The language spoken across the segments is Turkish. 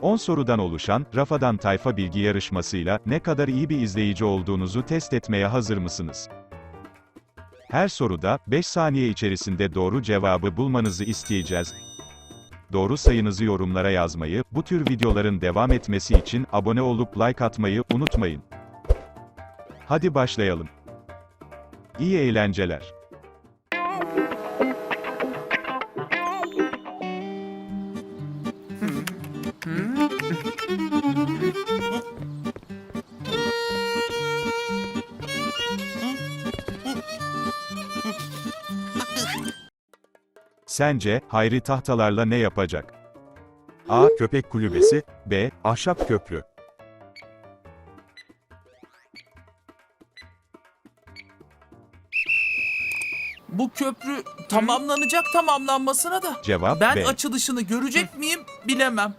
10 sorudan oluşan Rafadan Tayfa Bilgi yarışmasıyla ne kadar iyi bir izleyici olduğunuzu test etmeye hazır mısınız? Her soruda 5 saniye içerisinde doğru cevabı bulmanızı isteyeceğiz. Doğru sayınızı yorumlara yazmayı, bu tür videoların devam etmesi için abone olup like atmayı unutmayın. Hadi başlayalım. İyi eğlenceler. Sence Hayri tahtalarla ne yapacak? A. Köpek kulübesi B. Ahşap köprü Bu köprü tamamlanacak tamamlanmasına da. Cevap Ben B. açılışını görecek miyim bilemem.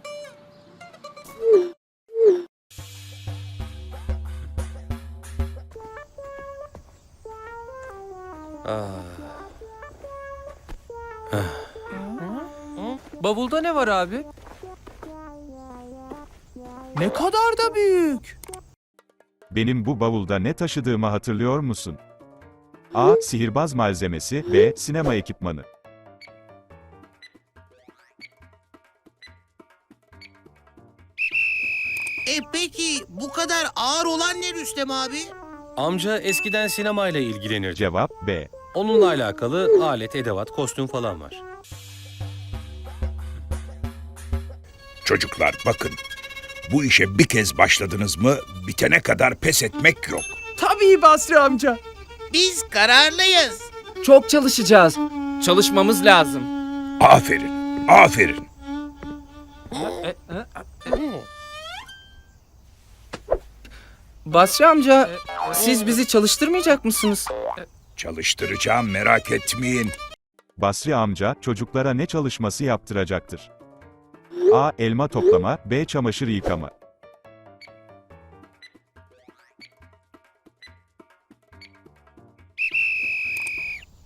Bavulda ne var abi? Ne kadar da büyük. Benim bu bavulda ne taşıdığımı hatırlıyor musun? A. Sihirbaz malzemesi B. Sinema ekipmanı E peki bu kadar ağır olan ne Rüstem abi? Amca eskiden sinemayla ilgilenirdi. Cevap B. Onunla alakalı alet, edevat, kostüm falan var. Çocuklar bakın. Bu işe bir kez başladınız mı bitene kadar pes etmek yok. Tabii Basri amca. Biz kararlıyız. Çok çalışacağız. Çalışmamız lazım. Aferin, aferin. Basri amca, siz bizi çalıştırmayacak mısınız? Çalıştıracağım merak etmeyin. Basri amca, çocuklara ne çalışması yaptıracaktır? A. Elma toplama B. Çamaşır yıkama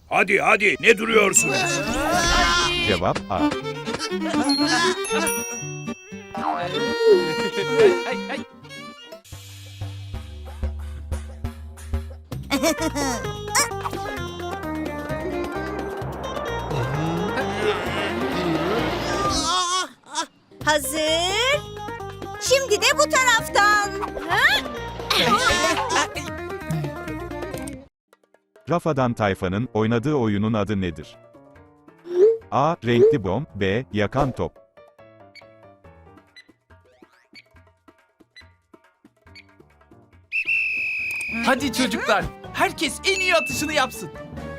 Hadi hadi ne duruyorsunuz? Cevap A. Hazır. Şimdi de bu taraftan. Rafadan Tayfa'nın oynadığı oyunun adı nedir? A. Renkli bom B. Yakan top Hadi çocuklar. Herkes en iyi atışını yapsın.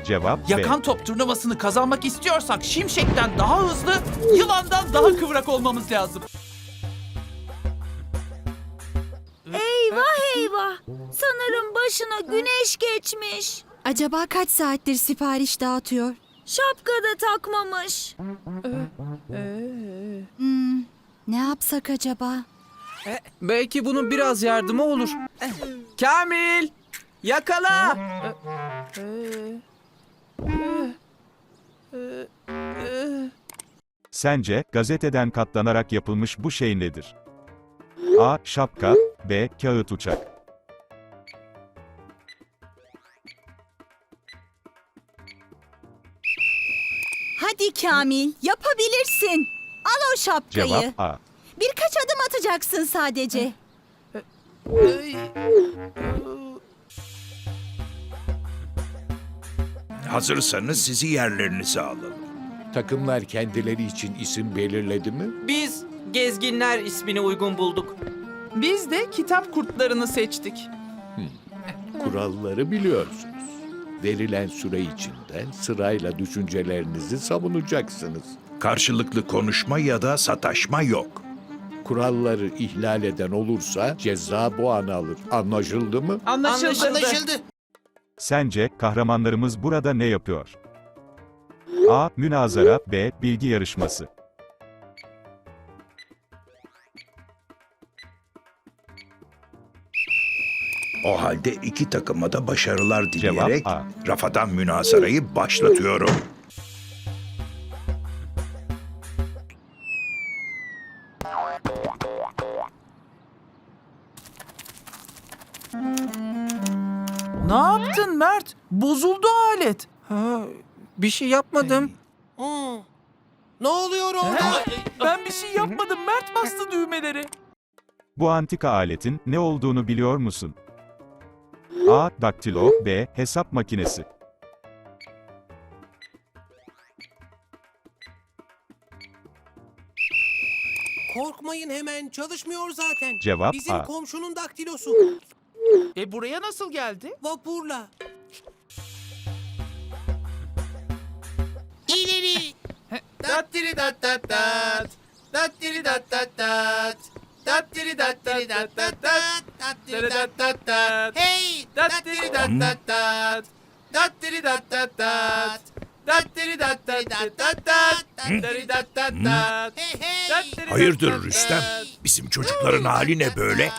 Cevap B. Yakan top turnuvasını kazanmak istiyorsak Şimşek'ten daha hızlı, Yılan'dan daha kıvrak olmamız lazım. Eyvah eyvah. Sanırım başına güneş geçmiş. Acaba kaç saattir sipariş dağıtıyor? Şapka da takmamış. Hmm, ne yapsak acaba? Belki bunun biraz yardımı olur. Kamil! Yakala! Sence, gazeteden katlanarak yapılmış bu şey nedir? A. Şapka B. Kağıt uçak Hadi Kamil, yapabilirsin. Al o şapkayı. Cevap A. Birkaç adım atacaksın sadece. Hazırsanız sizi yerlerinize alalım. Takımlar kendileri için isim belirledi mi? Biz gezginler ismini uygun bulduk. Biz de kitap kurtlarını seçtik. Kuralları biliyorsunuz. Verilen süre içinden sırayla düşüncelerinizi savunacaksınız. Karşılıklı konuşma ya da sataşma yok. Kuralları ihlal eden olursa ceza bu an alır. Anlaşıldı mı? Anlaşıldı. anlaşıldı. Sence, kahramanlarımız burada ne yapıyor? A. Münazara B. Bilgi yarışması O halde iki takıma da başarılar Cevap dileyerek rafadan münazarayı başlatıyorum. Ne yaptın Mert? Bozuldu alet. Ha, bir şey yapmadım. Ne oluyor orada? Ben bir şey yapmadım. Mert bastı düğmeleri. Bu antika aletin ne olduğunu biliyor musun? A. Daktilo B. Hesap makinesi Korkmayın hemen çalışmıyor zaten. Cevap Bizim A. komşunun daktilosu. E buraya nasıl geldi? Vapurla. İleri. Dattiri dat dat dat. Dattiri dat dat dat. Dattiri dattiri dat dat dat. Dattiri dat dat dat. Hey! Dattiri dat dat dat. Dattiri dat dat dat. Dattiri dat dat dat dat dat. Dattiri dat dat dat. Hey hey! Dat Hayırdır dat Rüstem? dat. Bizim çocukların hali ne böyle?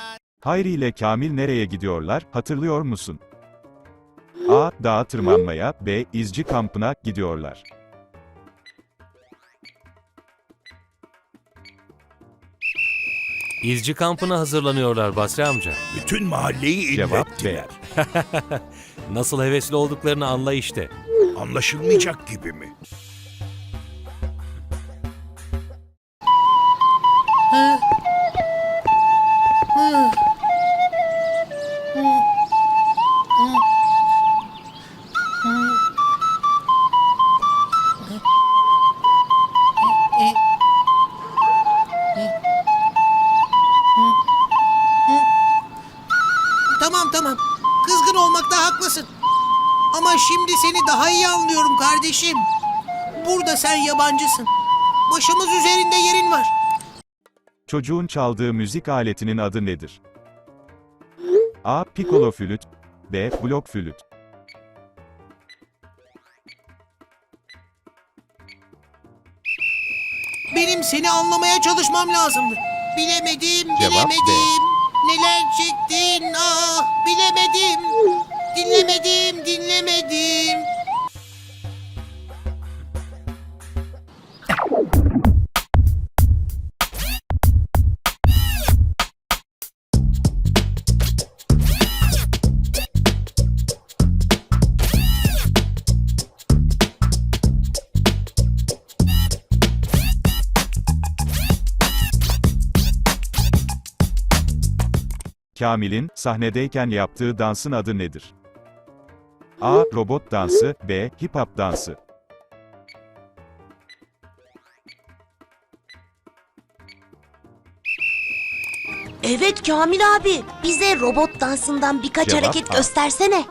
Hayri ile Kamil nereye gidiyorlar, hatırlıyor musun? A. Dağa tırmanmaya, B. izci kampına gidiyorlar. İzci kampına hazırlanıyorlar Basri amca. Bütün mahalleyi Cevap inlettiler. Nasıl hevesli olduklarını anla işte. Anlaşılmayacak gibi mi? Tamam tamam. Kızgın olmakta haklısın. Ama şimdi seni daha iyi anlıyorum kardeşim. Burada sen yabancısın. Başımız üzerinde yerin var. Çocuğun çaldığı müzik aletinin adı nedir? A. Piccolo flüt B. Blok flüt Benim seni anlamaya çalışmam lazımdı. Bilemedim, Cevap bilemedim. Neler çektin ah bilemedim. Kamil'in, sahnedeyken yaptığı dansın adı nedir? A. Robot dansı B. Hip hop dansı Evet Kamil abi. Bize robot dansından birkaç Cevap hareket A. göstersene.